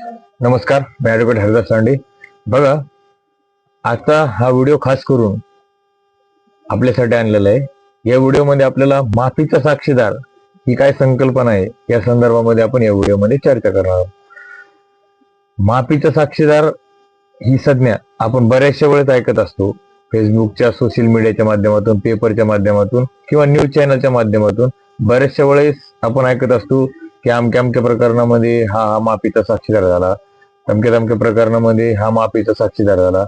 नमस्कार मी ॲडव्होकेट हरदास सांडे बघा आता हा व्हिडिओ खास करून आपल्यासाठी आणलेला आहे. या व्हिडिओमध्ये आपल्याला माफीचा साक्षीदार ही काय संकल्पना आहे? या संदर्भामध्ये आपण या व्हिडिओमध्ये चर्चा करणार आहोत. माफीचा साक्षीदार ही संज्ञा आपण बऱ्याचशा वेळेस ऐकत असतो. फेसबुकच्या सोशल मीडियाच्या माध्यमातून पेपरच्या माध्यमातून किंवा न्यूज चॅनलच्या माध्यमातून बऱ्याचशा वेळेस आपण ऐकत असतो. की अमक्या अमक्या प्रकरणामध्ये हा हा माफीचा साक्षीदार झाला. अमक्या अमक्या प्रकरणामध्ये हा माफीचा साक्षीदार झाला.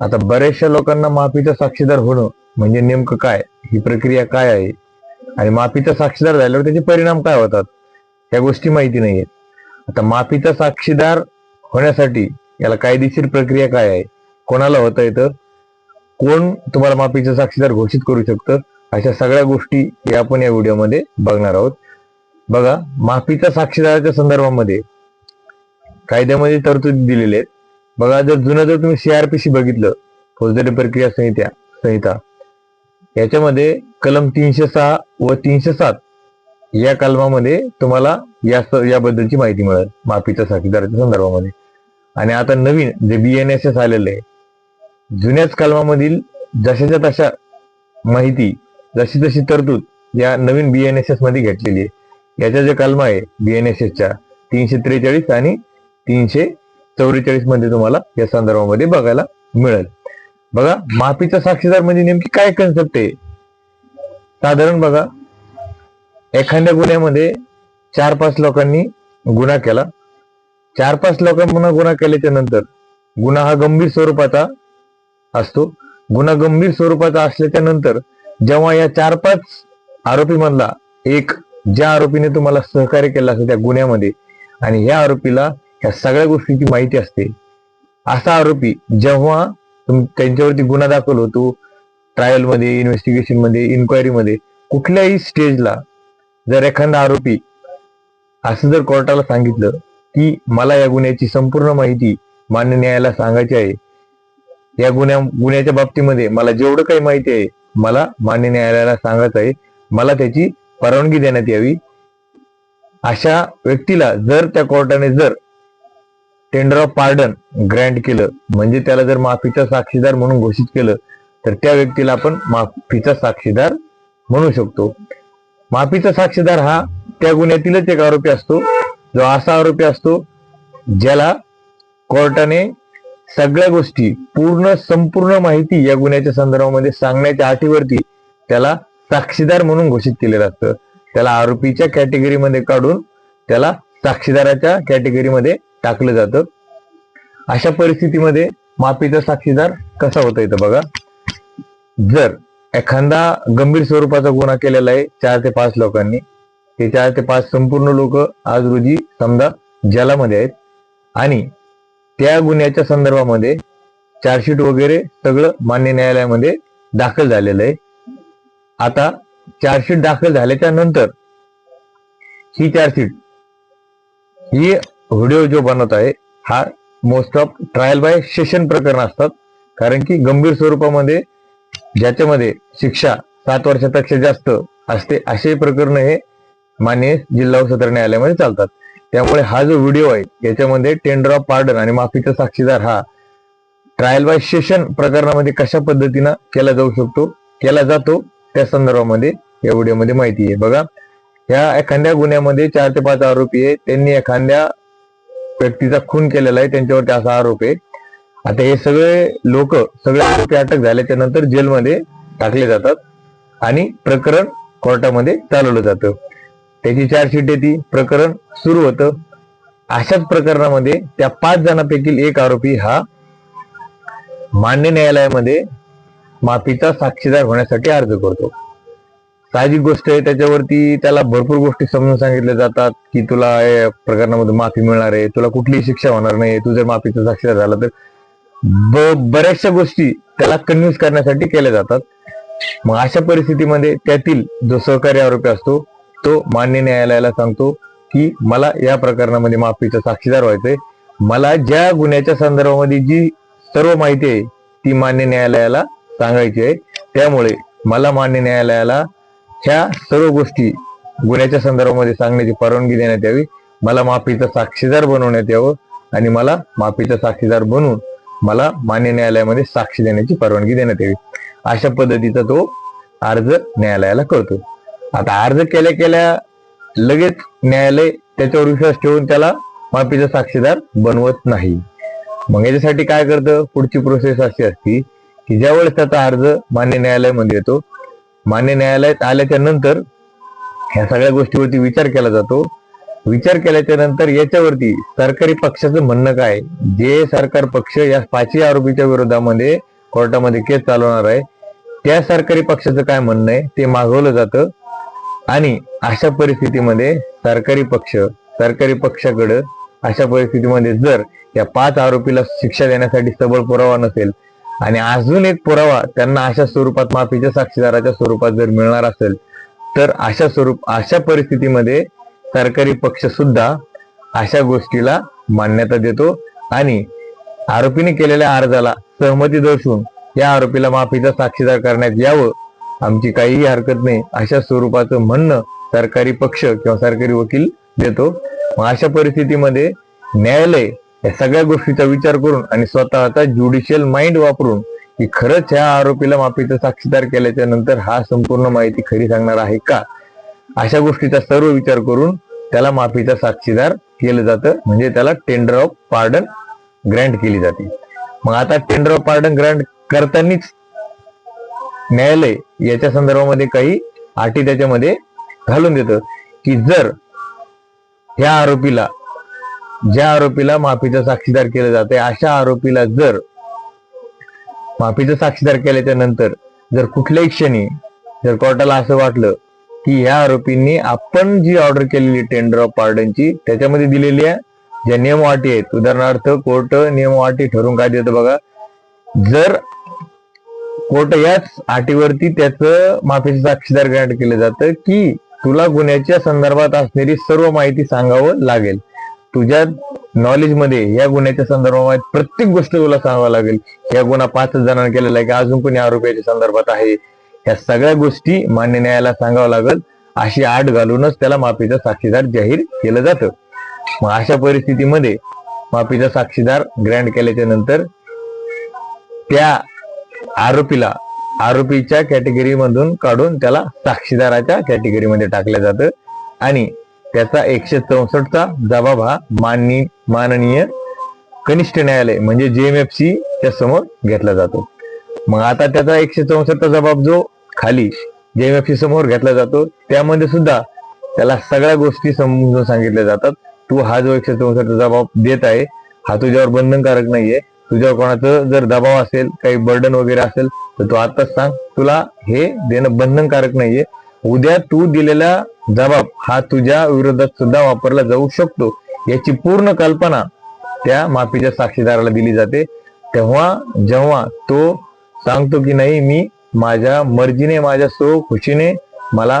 आता बऱ्याचशा लोकांना माफीचा साक्षीदार होणं म्हणजे नेमकं काय? ही प्रक्रिया काय आहे? आणि माफीचा साक्षीदार झाल्यावर त्याचे परिणाम काय होतात? या गोष्टी माहिती नाहीयेत. आता माफीचा साक्षीदार होण्यासाठी याला कायदेशीर प्रक्रिया काय आहे? कोणाला होता येतं? कोण तुम्हाला माफीचा साक्षीदार घोषित करू शकतं? अशा सगळ्या गोष्टी या आपण या व्हिडिओमध्ये बघणार आहोत. बघा माफीच्या साक्षीदाराच्या संदर्भामध्ये कायद्यामध्ये तरतुदी दिलेले आहेत. बघा जर जुनं जर तुम्ही सीआरपीसी बघितलं फौजदारी प्रक्रिया संहिता संहिता याच्यामध्ये कलम तीनशे सहा व तीनशे सात या कलमामध्ये तुम्हाला या याबद्दलची माहिती मिळेल माफीच्या साक्षीदाराच्या संदर्भामध्ये. आणि आता नवीन जे बीएनएसएस आलेलं आहे जुन्याच कलमामधील जशाच्या तशा माहिती जशी तशी तरतूद या नवीन बीएनएसएसमध्ये घेतलेली आहे याच्या जे कलमा आहे बीएनएसएसच्या तीनशे त्रेचाळीस आणि तीनशे चौवेचाळीसमध्ये तुम्हाला या संदर्भामध्ये बघायला मिळेल. बघा माफीचा साक्षीदार म्हणजे नेमकी काय कन्सेप्ट आहे? साधारण बघा एखाद्या गुन्ह्यामध्ये चार पाच लोकांनी गुन्हा केला. चार पाच लोकांना गुन्हा केल्याच्यानंतर गुन्हा हा गंभीर स्वरूपाचा असतो. गुन्हा गंभीर स्वरूपाचा असल्याच्या नंतर जेव्हा या चार पाच आरोपी मधला एक ज्या आरोपीने तुम्हाला सहकार्य केलं असतं त्या गुन्ह्यामध्ये आणि ह्या आरोपीला ह्या सगळ्या गोष्टीची माहिती असते. असा आरोपी जेव्हा तुम- त्यांच्यावरती गुन्हा दाखल होतो ट्रायलमध्ये इन्व्हेस्टिगेशनमध्ये इन्क्वायरी मध्ये कुठल्याही स्टेजला जर एखादा आरोपी असं जर कोर्टाला सांगितलं की मला या गुन्ह्याची संपूर्ण माहिती मान्य न्यायालयाला सांगायची आहे या गुन्ह्या गुन्ह्याच्या बाबतीमध्ये मला जेवढं काही माहिती आहे मला मान्य न्यायालयाला सांगायचं आहे मला त्याची परवानगी देण्यात यावी. अशा व्यक्तीला जर त्या कोर्टाने जर टेंडर ऑफ पार्डन ग्रँट केलं म्हणजे त्याला जर माफीचा साक्षीदार म्हणून घोषित केलं तर त्या व्यक्तीला आपण माफीचा साक्षीदार म्हणू शकतो. माफीचा साक्षीदार हा त्या गुन्ह्यातीलच एक आरोपी असतो. जो असा आरोपी असतो ज्याला कोर्टाने सगळ्या गोष्टी पूर्ण संपूर्ण माहिती या गुन्ह्याच्या संदर्भामध्ये सांगण्याच्या अटीवरती त्याला साक्षीदार म्हणून घोषित केलेलं असतं. त्याला आरोपीच्या कॅटेगरीमध्ये काढून त्याला साक्षीदाराच्या कॅटेगरीमध्ये टाकलं जातं. अशा परिस्थितीमध्ये माफीचा साक्षीदार कसा होता येतं बघा. जर एखादा गंभीर स्वरूपाचा गुन्हा केलेला आहे चार ते पाच लोकांनी ते चार ते पाच संपूर्ण लोक आज रोजी समजा जलामध्ये आहेत आणि त्या गुन्ह्याच्या संदर्भामध्ये चार्जशीट वगैरे सगळं मान्य न्यायालयामध्ये दाखल झालेलं आहे. आता चार्जशीट दाखल झाल्याच्यानंतर ही चार्जशीट ही व्हिडिओ जो बनवत आहे हा most of trial by session प्रकरण असतात. कारण की गंभीर स्वरूपामध्ये ज्याच्यामध्ये शिक्षा सात वर्षापेक्षा जास्त असते असे प्रकरण हे मान्य जिल्हा व सत्र न्यायालयामध्ये चालतात. त्यामुळे हा जो व्हिडिओ आहे याच्यामध्ये टेंडर ऑफ पार्डन आणि माफीचा साक्षीदार हा ट्रायल बाय सेशन प्रकरणामध्ये कशा पद्धतीनं केला जाऊ शकतो केला जातो त्या संदर्भामध्ये या व्हिडिओमध्ये माहिती आहे. बघा या एखाद्या गुन्ह्यामध्ये चार ते पाच आरोपी आहे त्यांनी एखाद्या व्यक्तीचा खून केलेला आहे. त्यांच्यावरती असा आरोप आहे. आता हे सगळे लोक सगळे आरोपी अटक झाल्याच्यानंतर जेलमध्ये टाकले जातात आणि प्रकरण कोर्टामध्ये चालवलं जातं. त्याची चार्जशीट येते प्रकरण सुरू होतं. अशाच प्रकरणामध्ये त्या पाच जणांपैकी एक आरोपी हा मान्य न्यायालयामध्ये माफीचा साक्षीदार होण्यासाठी अर्ज करतो. साहजिक गोष्ट आहे त्याच्यावरती त्याला भरपूर गोष्टी समजून सांगितल्या जातात की तुला या प्रकरणामध्ये माफी मिळणार आहे तुला कुठलीही शिक्षा होणार नाही तू जर माफीचा साक्षीदार झाला तर बऱ्याचशा गोष्टी त्याला कन्व्हिन्स करण्यासाठी केल्या जातात. मग अशा परिस्थितीमध्ये त्यातील जो सहकारी आरोपी असतो तो मान्य न्यायालयाला सांगतो की मला या प्रकरणामध्ये माफीचा साक्षीदार व्हायचंय मला ज्या गुन्ह्याच्या संदर्भामध्ये जी सर्व माहिती आहे ती मान्य न्यायालयाला सांगायची आहे. त्यामुळे मला मान्य न्यायालयाला ह्या सर्व गोष्टी गुन्ह्याच्या संदर्भामध्ये सांगण्याची परवानगी देण्यात यावी. मला माफीचा साक्षीदार बनवण्यात यावं आणि मला माफीचा साक्षीदार बनवून मला मान्य न्यायालयामध्ये साक्षी देण्याची परवानगी देण्यात यावी. अशा पद्धतीचा तो अर्ज न्यायालयाला करतो आता अर्ज केल्या केल्या लगेच न्यायालय त्याच्यावर विश्वास ठेवून त्याला माफीचा साक्षीदार बनवत नाही. मग याच्यासाठी काय करतं? पुढची प्रोसेस अशी असती की ज्यावेळेस त्याचा अर्ज मान्य न्यायालयामध्ये येतो मान्य न्यायालयात आल्याच्यानंतर ह्या सगळ्या गोष्टीवरती विचार केला जातो. विचार केल्याच्यानंतर याच्यावरती सरकारी पक्षाचं म्हणणं काय? जे सरकार पक्ष या पाचही आरोपीच्या विरोधामध्ये कोर्टामध्ये केस चालवणार आहे त्या सरकारी पक्षाचं काय म्हणणं आहे ते मागवलं जातं. आणि अशा परिस्थितीमध्ये सरकारी पक्ष सरकारी पक्षाकडं अशा परिस्थितीमध्ये जर या पाच आरोपीला शिक्षा देण्यासाठी सबळ पुरावा नसेल आणि अजून एक पुरावा त्यांना अशा स्वरूपात माफीच्या साक्षीदाराच्या स्वरूपात जर मिळणार असेल तर अशा स्वरूप अशा परिस्थितीमध्ये सरकारी पक्ष सुद्धा अशा गोष्टीला मान्यता देतो आणि आरोपीने केलेल्या अर्जाला सहमती दर्शवून या आरोपीला माफीचा साक्षीदार करण्यात यावं आमची काहीही हरकत नाही अशा स्वरूपाचं म्हणणं सरकारी पक्ष किंवा सरकारी वकील देतो. मग अशा परिस्थितीमध्ये न्यायालय या सगळ्या गोष्टीचा विचार करून आणि स्वतःचा ज्युडिशियल माइंड वापरून की खरंच ह्या आरोपीला माफीचा साक्षीदार केल्याच्यानंतर हा संपूर्ण माहिती खरी सांगणार आहे का? अशा गोष्टीचा सर्व विचार करून त्याला माफीचा साक्षीदार केलं जातं. म्हणजे त्याला टेंडर ऑफ पार्डन ग्रँट केली जाते. मग आता टेंडर ऑफ पार्डन ग्रँट करतानीच न्यायालय याच्या संदर्भामध्ये काही अटी त्याच्यामध्ये घालून देतं की जर ह्या आरोपीला ज्या आरोपीला माफीचा साक्षीदार केलं जाते अशा आरोपीला जर माफीचा साक्षीदार केल्याच्यानंतर जर कुठल्याही क्षणी जर कोर्टाला असं वाटलं की ह्या आरोपींनी आपण जी ऑर्डर केलेली टेंडर ऑफ पार्डनची त्याच्यामध्ये दिलेल्या ज्या नियम अटी आहेत उदाहरणार्थ कोर्ट नियम अटी ठरवून काय देतं बघा जर कोर्ट याच अटीवरती त्याचं माफीचं साक्षीदार ग्रँट केलं जातं की तुला गुन्ह्याच्या संदर्भात असणारी सर्व माहिती सांगावं लागेल. तुझ्या नॉलेजमध्ये या गुन्ह्याच्या संदर्भात प्रत्येक गोष्ट तुला सांगावं लागेल. या गुन्हा पाच जणांना केलेला आहे की अजून कोणी आरोपीच्या संदर्भात आहे? या सगळ्या गोष्टी मान्य न्यायाला सांगावं लागेल. अशी आड घालूनच त्याला माफीचा साक्षीदार जाहीर केलं जातं. मग अशा परिस्थितीमध्ये माफीचा साक्षीदार ग्रँड केल्याच्यानंतर त्या आरोपीला आरोपीच्या कॅटेगरी मधून काढून त्याला साक्षीदाराच्या कॅटेगरीमध्ये टाकलं जातं. आणि त्याचा एकशे चौसष्टचा जबाब हा माननी माननीय कनिष्ठ न्यायालय म्हणजे जेएमएफसी च्या समोर घेतला जातो. मग आता त्याचा एकशे चौसष्टचा जबाब जो खाली जेएमएफसी समोर घेतला जातो त्यामध्ये सुद्धा त्याला सगळ्या गोष्टी समजून सांगितल्या जातात. तू हा जो एकशे चौसष्टचा जबाब देत आहे हा तुझ्यावर बंधनकारक नाहीये. तुझ्यावर कोणाचं जर दबाव असेल काही बर्डन वगैरे असेल तर तू आताच सांग तुला हे देणं बंधनकारक नाहीये. उद्या तू दिलेला जबाब हा तुझ्या विरोधात सुद्धा वापरला जाऊ शकतो याची पूर्ण कल्पना त्या माफीच्या साक्षीदाराला दिली जाते. तेव्हा जेव्हा तो सांगतो की नाही मी माझ्या मर्जीने माझ्या सो खुशीने मला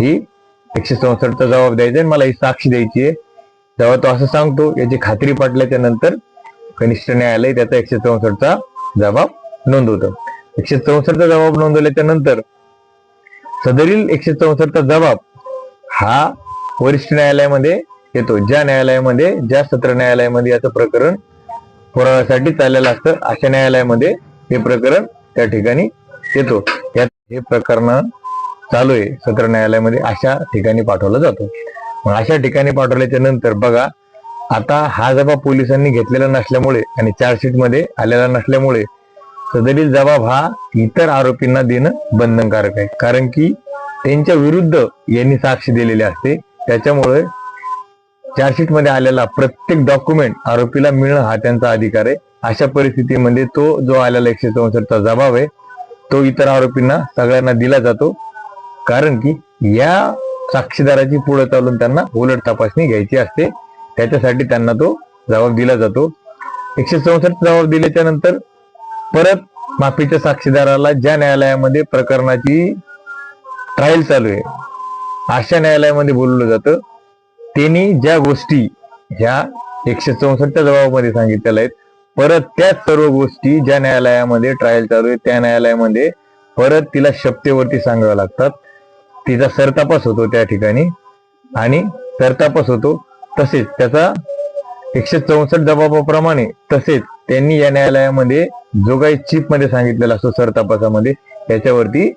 ही एकशे चौसष्टचा जबाब द्यायचा आहे मला ही साक्षी द्यायची आहे. तेव्हा तो असं सांगतो याची खात्री पटल्याच्या नंतर कनिष्ठ न्यायालय त्याचा एकशे चौसष्टचा जबाब नोंदवतं. एकशे चौसष्टचा जबाब नोंदवल्याच्या नंतर सदरील एकशे चौसष्टचा जबाब हा वरिष्ठ न्यायालयामध्ये येतो. ज्या न्यायालयामध्ये ज्या सत्र न्यायालयामध्ये याचं प्रकरण पुराव्यासाठी चाललेलं असतं अशा न्यायालयामध्ये हे प्रकरण त्या ठिकाणी येतो. यात हे प्रकरण चालू आहे सत्र न्यायालयामध्ये अशा ठिकाणी पाठवला जातो. मग अशा ठिकाणी पाठवल्याच्या नंतर बघा आता हा जबाब पोलिसांनी घेतलेला नसल्यामुळे आणि चार्जशीटमध्ये आलेला नसल्यामुळे सदरील जबाब हा इतर आरोपींना देणं बंधनकारक आहे. कारण की त्यांच्या विरुद्ध यांनी साक्ष दिलेली असते. त्याच्यामुळे चार्जशीटमध्ये आलेला प्रत्येक डॉक्युमेंट आरोपीला मिळणं हा त्यांचा अधिकार आहे. अशा परिस्थितीमध्ये तो जो आलेला एकशे चौसष्टचा जबाब आहे तो इतर आरोपींना सगळ्यांना दिला जातो. कारण की या साक्षीदाराची पुढे चालून त्यांना उलट तपासणी घ्यायची असते. त्याच्यासाठी त्यांना तो जबाब दिला जातो. एकशे चौसष्ट जबाब दिल्याच्या नंतर परत माफीच्या साक्षीदाराला ज्या न्यायालयामध्ये प्रकरणाची ट्रायल चालू आहे अशा न्यायालयामध्ये बोलवलं जातं. त्यांनी ज्या गोष्टी ह्या एकशे चौसष्टच्या जबाबामध्ये सांगितलेल्या आहेत परत त्याच सर्व गोष्टी ज्या न्यायालयामध्ये ट्रायल चालू आहे त्या न्यायालयामध्ये परत तिला शपथेवरती सांगाव्या लागतात. तिचा सरतापास होतो त्या ठिकाणी आणि सरतापास होतो. तसेच त्याचा एकशे चौसष्ट जबाबाप्रमाणे तसेच त्यांनी या न्यायालयामध्ये जो काही चीफमध्ये सांगितलेला असतो सर तपासामध्ये त्याच्यावरती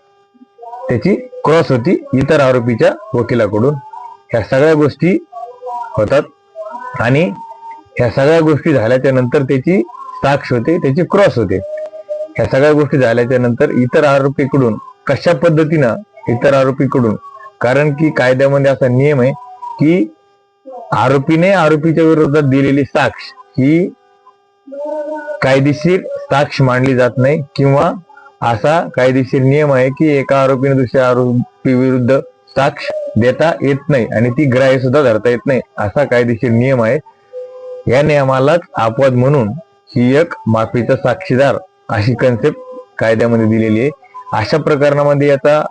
त्याची क्रॉस होती इतर आरोपीच्या वकिलाकडून. ह्या सगळ्या गोष्टी होतात आणि ह्या सगळ्या गोष्टी झाल्याच्यानंतर त्याची साक्ष होते त्याची क्रॉस होते. ह्या सगळ्या गोष्टी झाल्याच्यानंतर इतर आरोपीकडून कशा पद्धतीनं इतर आरोपीकडून कारण की कायद्यामध्ये असा नियम आहे की आरोपीने आरोपीच्या विरोधात दिलेली साक्ष ही कायदेशीर साक्ष मांडली जात नाही किंवा असा कायदेशीर नियम आहे की एका आरोपीने दुसऱ्या आरोपी विरुद्ध साक्ष देता येत नाही आणि ती ग्राह्य सुद्धा धरता येत नाही असा कायदेशीर नियम आहे. या नियमालाच अपवाद म्हणून ही एक माफीचा साक्षीदार अशी कन्सेप्ट कायद्यामध्ये दिलेली आहे. अशा प्रकरणामध्ये याचा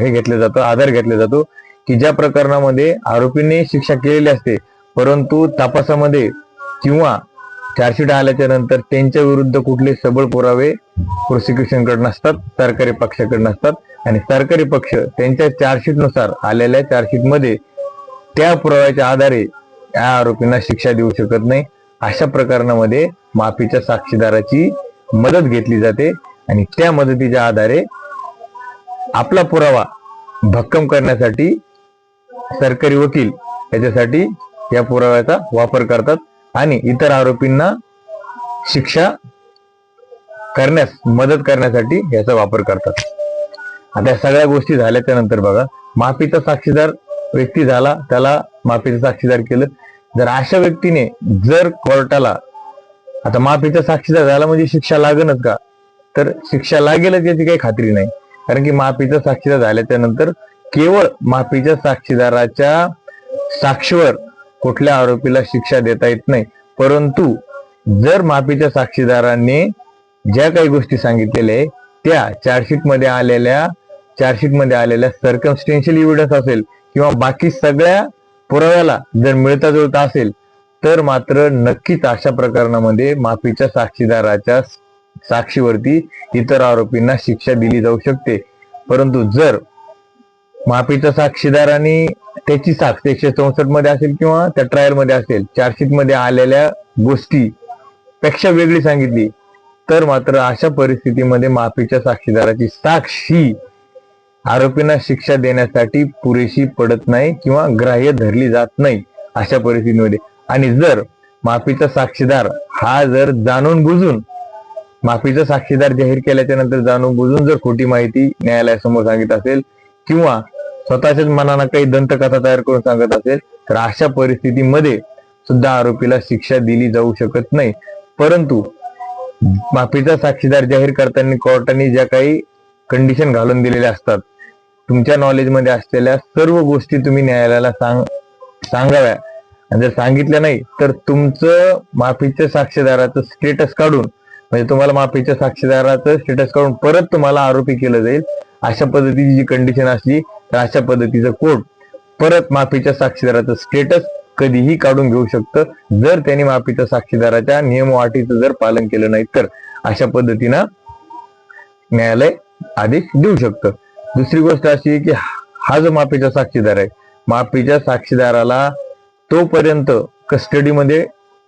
हे घेतलं जातं आधार घेतला जातो की ज्या प्रकरणामध्ये आरोपीने शिक्षा केलेली असते परंतु तपासामध्ये किंवा चार्जशीट आल्याच्यानंतर त्यांच्या विरुद्ध कुठले सबळ पुरावे प्रोसिक्युशनकडे नसतात सरकारी पक्षाकडे नसतात. आणि सरकारी पक्ष त्यांच्या चार्जशीटनुसार आलेल्या चार्जशीटमध्ये त्या पुराव्याच्या आधारे या आरोपींना शिक्षा देऊ शकत नाही. अशा प्रकरणामध्ये माफीच्या साक्षीदाराची मदत घेतली जाते आणि त्या मदतीच्या आधारे आपला पुरावा भक्कम करण्यासाठी सरकारी वकील याच्यासाठी या पुराव्याचा वापर करतात. आणि इतर आरोपींना शिक्षा करण्यास मदत करण्यासाठी याचा वापर करतात. आता या सगळ्या गोष्टी झाल्याच्यानंतर बघा माफीचा साक्षीदार व्यक्ती झाला त्याला माफीचा साक्षीदार केलं. जर अशा व्यक्तीने जर कोर्टाला आता माफीचा साक्षीदार झाला म्हणजे शिक्षा लागणच का? तर शिक्षा लागेलच याची काही खात्री नाही. कारण की माफीचा साक्षीदार झाल्याच्यानंतर केवळ माफीच्या साक्षीदाराच्या साक्षीवर कुठल्या आरोपीला शिक्षा देता येत नाही. परंतु जर माफीच्या साक्षीदारांनी ज्या काही गोष्टी सांगितलेल्या आहे त्या चार्जशीटमध्ये आलेल्या चार्जशीटमध्ये आलेल्या सर्कमस्टेन्शियल इव्हिडन्स असेल किंवा बाकी सगळ्या पुराव्याला जर मिळता जुळता असेल तर मात्र नक्कीच अशा प्रकरणामध्ये माफीच्या साक्षीदाराच्या साक्षीवरती इतर आरोपींना शिक्षा दिली जाऊ शकते. परंतु जर माफीचा साक्षीदार आणि त्याची साक्ष एकशे चौसष्टमध्ये असेल किंवा त्या ट्रायलमध्ये असेल चार्जशीटमध्ये आलेल्या गोष्टी पेक्षा वेगळी सांगितली तर मात्र अशा परिस्थितीमध्ये माफीच्या साक्षीदाराची साक्षी आरोपींना शिक्षा देण्यासाठी पुरेशी पडत नाही किंवा ग्राह्य धरली जात नाही अशा परिस्थितीमध्ये. आणि जर माफीचा साक्षीदार हा जर जाणून बुजून माफीचा साक्षीदार जाहीर केल्याच्यानंतर जाणून बुजून जर खोटी माहिती न्यायालयासमोर सांगित असेल किंवा स्वतःच्याच मनानं काही दंतकथा तयार करून सांगत असेल तर अशा परिस्थितीमध्ये सुद्धा आरोपीला शिक्षा दिली जाऊ शकत नाही. परंतु माफीचा साक्षीदार जाहीर करताना कोर्टाने ज्या काही कंडिशन घालून दिलेल्या असतात तुमच्या नॉलेजमध्ये असलेल्या सर्व गोष्टी तुम्ही न्यायालयाला सांग सांगाव्या. आणि जर सांगितलं नाही तर तुमचं माफीच्या साक्षीदाराचं स्टेटस काढून म्हणजे तुम्हाला माफीच्या साक्षीदाराचं स्टेटस काढून परत तुम्हाला आरोपी केलं जाईल अशा पद्धतीची जी कंडिशन असली तर अशा पद्धतीचं कोर्ट परत माफीच्या साक्षीदाराचं स्टेटस कधीही काढून घेऊ शकतं. जर त्यांनी माफीच्या साक्षीदाराच्या नियम अटीचं जर पालन केलं नाही तर अशा पद्धतीनं न्यायालय आदेश देऊ शकतं. दुसरी गोष्ट अशी आहे की हा जो माफीचा साक्षीदार आहे माफीच्या साक्षीदाराला तोपर्यंत कस्टडीमध्ये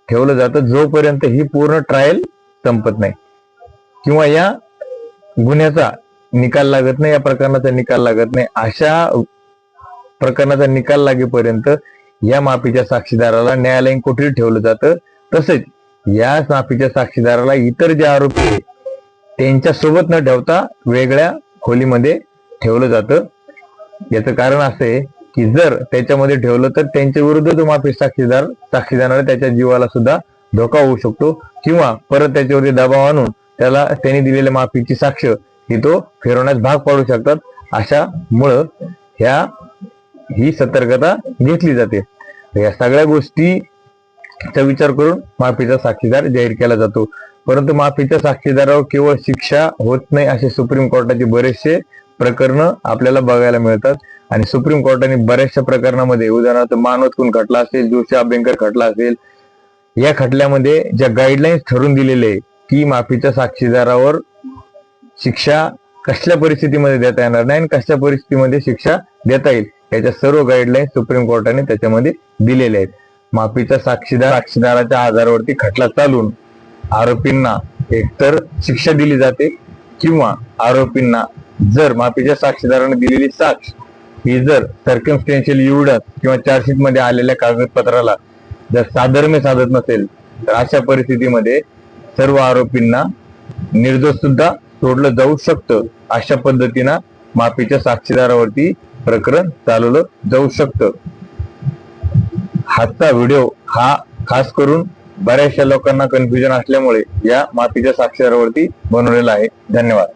ठेवलं जातं जोपर्यंत ही पूर्ण ट्रायल संपत नाही. किंवा या गुन्ह्याचा निकाल लागत नाही या प्रकरणाचा निकाल लागत नाही. अशा प्रकरणाचा निकाल लागेपर्यंत या माफीच्या साक्षीदाराला न्यायालयीन कोठडीत ठेवलं जातं. तसेच या माफीच्या साक्षीदाराला इतर जे आरोपी आहेत त्यांच्यासोबत न ठेवता वेगळ्या खोलीमध्ये ठेवलं जातं. याचं कारण असं आहे की जर त्याच्यामध्ये ठेवलं तर त्यांच्या विरुद्ध जो माफी साक्षीदार साक्षीदाराला त्याच्या जीवाला सुद्धा धोका होऊ शकतो. किंवा परत त्याच्यावरती दबाव आणून त्याला त्यांनी दिलेल्या माफीची साक्ष की तो फिरवण्यास भाग पाडू शकतात. अशामुळं ह्या ही सतर्कता घेतली जाते. या सगळ्या गोष्टीचा विचार करून माफीचा साक्षीदार जाहीर केला जातो. परंतु माफीच्या साक्षीदारावर केवळ शिक्षा होत नाही असे सुप्रीम कोर्टाचे बरेचसे प्रकरण आपल्याला बघायला मिळतात. आणि सुप्रीम कोर्टाने बऱ्याचशा प्रकरणामध्ये उदाहरणार्थ मानवत खून खटला असेल जोशी अभ्यंकर खटला असेल या खटल्यामध्ये ज्या गाईडलाईन्स ठरवून दिलेले आहे की माफीच्या साक्षीदारावर शिक्षा कसल्या परिस्थितीमध्ये देता येणार नाही आणि कसल्या परिस्थितीमध्ये शिक्षा देता येईल? याच्या सर्व गाईडलाईन सुप्रीम कोर्टाने त्याच्यामध्ये दिलेल्या आहेत. माफीचा साक्षीदार साक्षीदाराच्या आधारावरती खटला चालून आरोपींना एकतर शिक्षा दिली जाते किंवा आरोपींना जर माफीच्या साक्षीदाराने दिलेली साक्ष ही जर सर्कमस्टेन्शियल एव्हिडन्स किंवा चार्जशीटमध्ये आलेल्या कागदपत्राला जर साधर्म्य साधत नसेल तर अशा परिस्थितीमध्ये सर्व आरोपींना निर्दोष सुद्धा सोडलं जाऊ शकतं. अशा पद्धतीनं माफीच्या साक्षीदारावरती प्रकरण चालवलं जाऊ शकतं. हातचा व्हिडिओ हा खास करून बऱ्याचशा लोकांना कन्फ्युजन असल्यामुळे या माफीच्या साक्षीदारावरती बनवलेला आहे. धन्यवाद.